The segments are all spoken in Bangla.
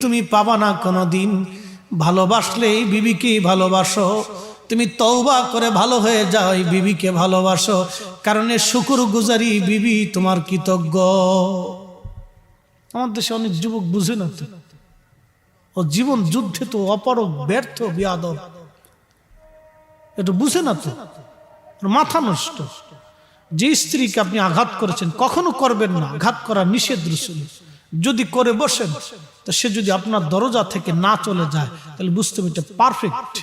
তুমি পাবা না কোনো দিন ভালোবাসলেই বিবিকে ভালোবাসো। তুমি তৌবা করে ভালো হয়ে যাও এই বিবিকে ভালোবাসো। কারণ শুকুর গুজারি বিবি, তোমার কৃতজ্ঞ। আমার দেশে অনেক যুবক বুঝে না তো। ও জীবন যুদ্ধে তো অপরক ব্যর্থ, বিয়াদব। এটা বুঝে না তো। মাথা নষ্ট। যে স্ত্রীকে আপনি আঘাত করেছেন, কখনো করবেন না। আঘাত করা নিষেধ রসুল। যদি করে বসেন তো সে যদি আপনার দরজা থেকে না চলে যায়, তাহলে বুঝতে হবে পারফেক্ট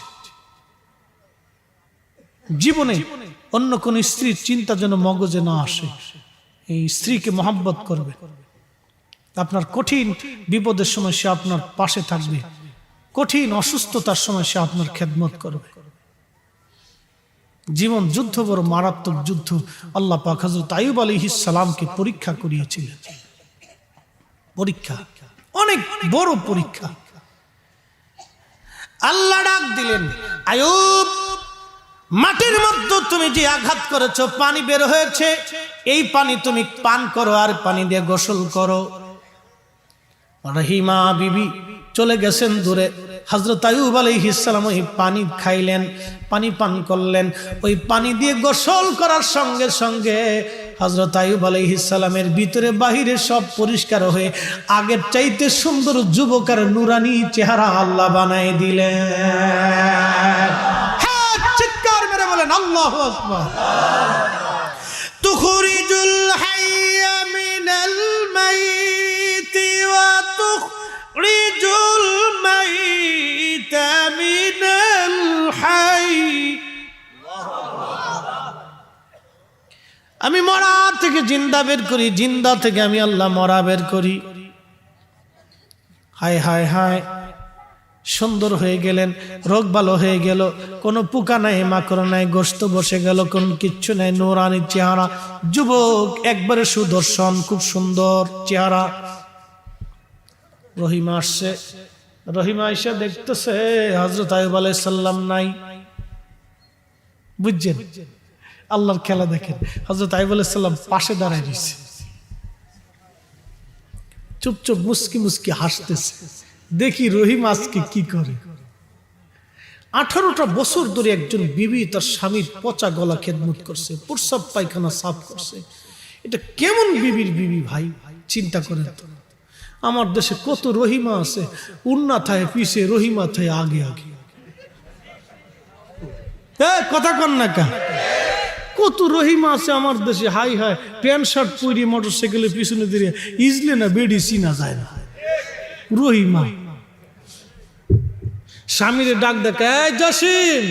জীবনে অন্য কোন স্ত্রীর চিন্তা যেন মগজে না আসে, এই স্ত্রীকে মহাব্বত করবে। আপনার কঠিন বিপদের সময় সে আপনার পাশে থাকবে, কঠিন অসুস্থতার সময় সে আপনার খেদমত করবে। জীবন যুদ্ধ বড় মারাত্মক যুদ্ধ। আল্লাহ পাক হজরত আয়ুব আলী সালামকে পরীক্ষা করিয়েছিলেন। পরীক্ষা। অনেক বড় পরীক্ষা। আল্লাহ ডাক দিলেন, আয়ুব, মাটির মধ্যে তুমি যে আঘাত করেছ, পানি বের হয়েছে। এই পানি তুমি পান করো আর পানি দিয়ে গোসল করো। রহিমা বিবি চলে গেছেন দূরে। হজরত আয়ুব আলাইহিসালাম ওই পানি খাইলেন, পানি পান করলেন। ওই পানি দিয়ে গোসল করার সঙ্গে সঙ্গে হজরত আয়ুব আলাইহিসালামের ভিতরে বাহিরে সব পরিষ্কার হয়ে আগের চাইতে সুন্দর যুবক আর নুরানি চেহারা আল্লাহ বানাই দিলেন। হ্যাঁ চিৎকার মেরে বলেন, আল্লাহ আকবার। আমি মরা থেকে জিন্দা বের করি, জিন্দা থেকে আমি আল্লাহ মরা বের করি। হায় হায় হায়, সুন্দর হয়ে গেলেন, রোগ ভালো হয়ে গেল, কোনো পোকা নাই, মাকড় নাই, গোস্ত বসে গেল, কোন কিচ্ছু নাই, নোরানি চেহারা, যুবক একবারে সুদর্শন, খুব সুন্দর চেহারা। রহিমা আসছে, রহিমা এসে দেখতেছে হজরত আয়ুব আলাইসাল্লাম নাই। বুঝছেন? আল্লাহর খেলা দেখেন। হজরত আইব আলাইসাল্লাম পাশে দাঁড়ায় রয়েছে। চুপ চুপ মুসকি মুসকি হাসতেছে। দেখি রহিম আজকে কি করে? আঠারোটা বছর ধরে একজন বিবি তার স্বামীর পচা গলা খেদমত করছে প্রসাব পায়খানা সাফ করছে। এটা কেমন বিবির বিবি ভাই? চিন্তা করেন তো। আমার দেশে কত রহিমা আছে উন্না থায় পিছে রহিমা থায় আগে আগে। এ, কথা কন না কা কত রহিমা আছে আমার দেশে? হাই হাই, প্যান্ট, শার্ট পরি মোটর সাইকেলের পিছনে দিয়ে ইজলে না বেডি চিনা যায় না। রহিমা। স্বামীরে ডাক দেখ এই জসিম